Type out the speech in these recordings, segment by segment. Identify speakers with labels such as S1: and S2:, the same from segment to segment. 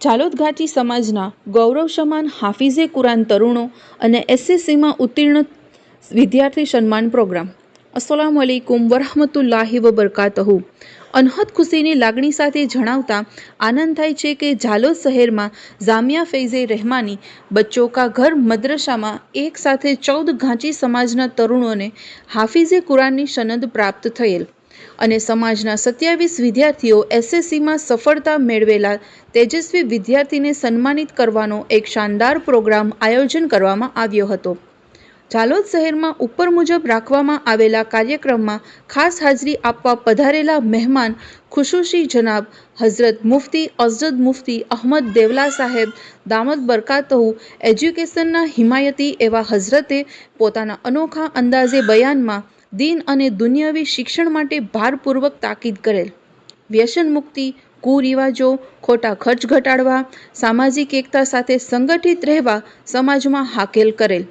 S1: ચાલોદ ઘાટી સમાજના ગૌરવ સમાન હાફિઝે કુરાન તરુણો અને એસએસસીમાં ઉત્તીર્ણ વિદ્યાર્થી સન્માન પ્રોગ્રામ. અસલામ અલૈકુમ વરહમતુલ્લાહિ વબરકાતહુ. અનહદ ખુશીની લાગણી સાથે જણાવતા આનંદ થાય છે કે ઝાલોદ શહેરમાં જામિયા ફૈઝે રહેમાની બચ્ચો કા ઘર મદ્રસામાં એક સાથે ચૌદ ઘાંચી સમાજના તરુણોને હાફિઝે કુરાનની સનદ પ્રાપ્ત થયેલ. અને સમાજના સત્યાવીસ વિદ્યાર્થીઓ એસએસસીમાં સફળતા મેળવેલા તેજસ્વી વિદ્યાર્થીને સન્માનિત કરવાનો એક શાનદાર પ્રોગ્રામ આયોજન કરવામાં આવ્યો હતો. ઝાલોદ શહેરમાં ઉપર મુજબ રાખવામાં આવેલા કાર્યક્રમમાં ખાસ હાજરી આપવા પધારેલા મહેમાન ખુશુશી જનાબ હઝરત મુફતી અઝદ મુફતી, અહમદ દેવલા સાહેબ, દામદ બરકાતહુ, એજ્યુકેશનના હિમાયતી એવા હઝરતે પોતાના અનોખા અંદાજે બયાનમાં દીન અને દુનિયાવી શિક્ષણ માટે ભારપૂર્વક તાકીદ કરેલ. વ્યસન મુક્તિ, કુરિવાજો, ખોટા ખર્ચ ઘટાડવા, સામાજિક એકતા સાથે સંગઠિત રહેવા સમાજમાં હાકેલ કરેલ.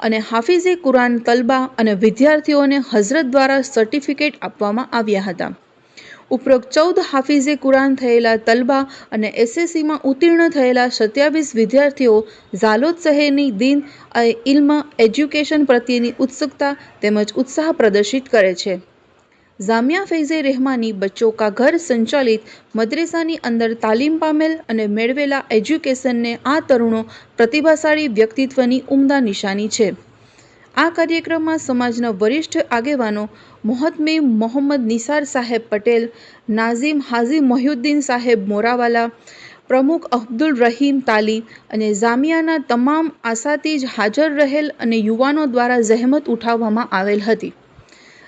S1: અને હાફિઝે કુરાન તલબા અને વિદ્યાર્થીઓને હઝરત દ્વારા સર્ટિફિકેટ આપવામાં આવ્યા હતા. ઉપરોક્ત ચૌદ હાફિઝે કુરાન થયેલા તલબા અને એસએસસીમાં ઉત્તીર્ણ થયેલા સત્યાવીસ વિદ્યાર્થીઓ ઝાલોદ શહેરની દિન ઇલ્મ એજ્યુકેશન પ્રત્યેની ઉત્સુકતા તેમજ ઉત્સાહ પ્રદર્શિત કરે છે. જામિયા ફૈઝે રહેમાની બચ્ચો કા ઘર સંચાલિત મદ્રેસાની અંદર તાલીમ પામેલ અને મેળવેલા એજ્યુકેશનને આ તરુણો પ્રતિભાશાળી વ્યક્તિત્વની ઉમદા નિશાની છે. આ કાર્યક્રમમાં સમાજના વરિષ્ઠ આગેવાનો મોહતમી મોહમ્મદ નિસાર સાહેબ પટેલ, નાઝીમ હાજી મોહ્યુદ્દીન સાહેબ મોરાવાલા, પ્રમુખ અબ્દુલ રહીમ તાલી અને જામિયાના તમામ આસાતીજ હાજર રહેલ અને યુવાનો દ્વારા જહેમત ઉઠાવવામાં આવેલ હતી.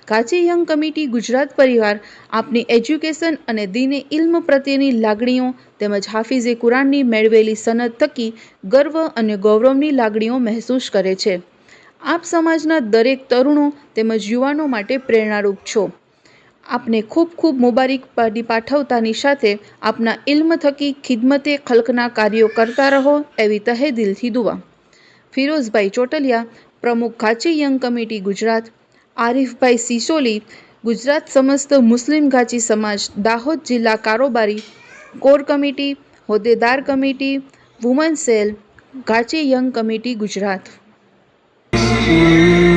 S1: કાચી યંગ કમિટી ગુજરાત પરિવાર આપની એજ્યુકેશન અને દીને ઇલ્મ પ્રત્યેની લાગણીઓ તેમજ હાફિઝે કુરાનની મેળવેલી સનદ થકી ગર્વ અને ગૌરવની લાગણીઓ મહેસૂસ કરે છે. આપ સમાજના દરેક તરુણો તેમજ યુવાનો માટે પ્રેરણારૂપ છો. આપને ખૂબ ખૂબ મુબારકબાદી પાઠવતાની સાથે આપના ઇલ્મ થકી ખિદમતે ખલકના કાર્યો કરતા રહો એવી તહે દિલથી દુઆ. ફિરોઝભાઈ ચોટલિયા, પ્રમુખ ઘાચી યંગ કમિટી ગુજરાત. આરિફભાઈ સિસોલી, ગુજરાત સમસ્ત મુસ્લિમ ઘાચી સમાજ, દાહોદ જિલ્લા કારોબારી, core committee, હોદ્દેદાર committee, woman cell, Ghachi young committee Gujarat.
S2: you.